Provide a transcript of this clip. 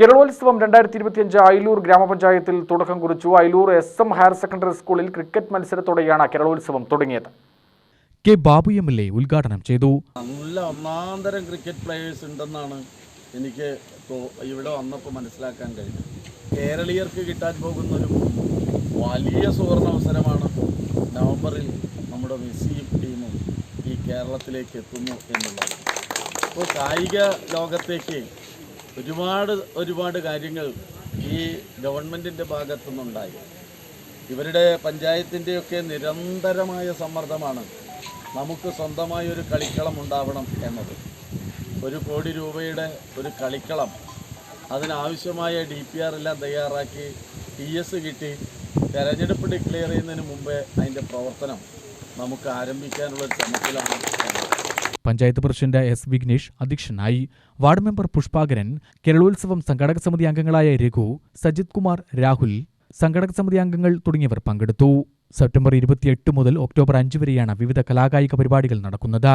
കേരളോത്സവം രണ്ടായിരത്തി ഇരുപത്തിയഞ്ച് അയലൂർ ഗ്രാമപഞ്ചായത്തിൽ തുടക്കം കുറിച്ചു. Ayalur S M higher secondary സ്കൂളിൽ ക്രിക്കറ്റ് മത്സരത്തോടെയാണ് കേരളോത്സവം തുടങ്ങിയത്. K Babu M L A ഉദ്ഘാടനം ചെയ്തു. നല്ല ഒന്നാന്തരം ക്രിക്കറ്റ് പ്ലേയേഴ്സ് ഉണ്ടെന്നാണ് എനിക്ക് ഇപ്പോൾ ഇവിടെ വന്നപ്പോൾ മനസ്സിലാക്കാൻ കഴിഞ്ഞത്. കേരളീയർക്ക് കിട്ടാൻ പോകുന്ന ഒരു വലിയ സുവർണ അവസരമാണ് നവംബറിൽ നമ്മുടെ മെസ്സിയും ടീമും ഈ കേരളത്തിലേക്ക് എത്തുന്നു എന്നുള്ളത്. ഇപ്പോൾ കായിക ലോകത്തേക്ക് ഒരുപാട് ഒരുപാട് കാര്യങ്ങൾ ഈ ഗവൺമെന്റിന്റെ ഭാഗത്തുനിന്നുണ്ടായി. ഇവരുടെ പഞ്ചായത്തിന്റെയൊക്കെ നിരന്തരമായ സമ്മർദ്ദമാണ് നമുക്ക് സ്വന്തമായി ഒരു കളിക്കളം ഉണ്ടാവണം എന്നത്. ഒരു കോടി രൂപയുടെ ഒരു കളിക്കളം അതിനാവശ്യമായ ഡി പി ആർ എല്ലാം തയ്യാറാക്കി ടി എസ് കിട്ടി. തെരഞ്ഞെടുപ്പ് ഡിക്ലെയർ ചെയ്യുന്നതിന് മുമ്പേ അതിന്റെ പ്രവർത്തനം നമുക്ക് ആരംഭിക്കാനുള്ള ശ്രമത്തിലാണ്. പഞ്ചായത്ത് പ്രസിഡന്റ് എസ് വിഘ്നേഷ് അധ്യക്ഷനായി വാർഡ് മെമ്പർ പുഷ്പാകരൻ കേരളോത്സവം സംഘാടക സമിതി അംഗങ്ങളായ രഘു സജിത് കുമാർ രാഹുൽ സംഘാടക സമിതി അംഗങ്ങൾ തുടങ്ങിയവർ പങ്കെടുത്തു. സെപ്റ്റംബർ ഇരുപത്തിയെട്ട് മുതൽ ഒക്ടോബർ അഞ്ച് വരെയാണ് വിവിധ കലാകായിക പരിപാടികൾ നടക്കുന്നത്.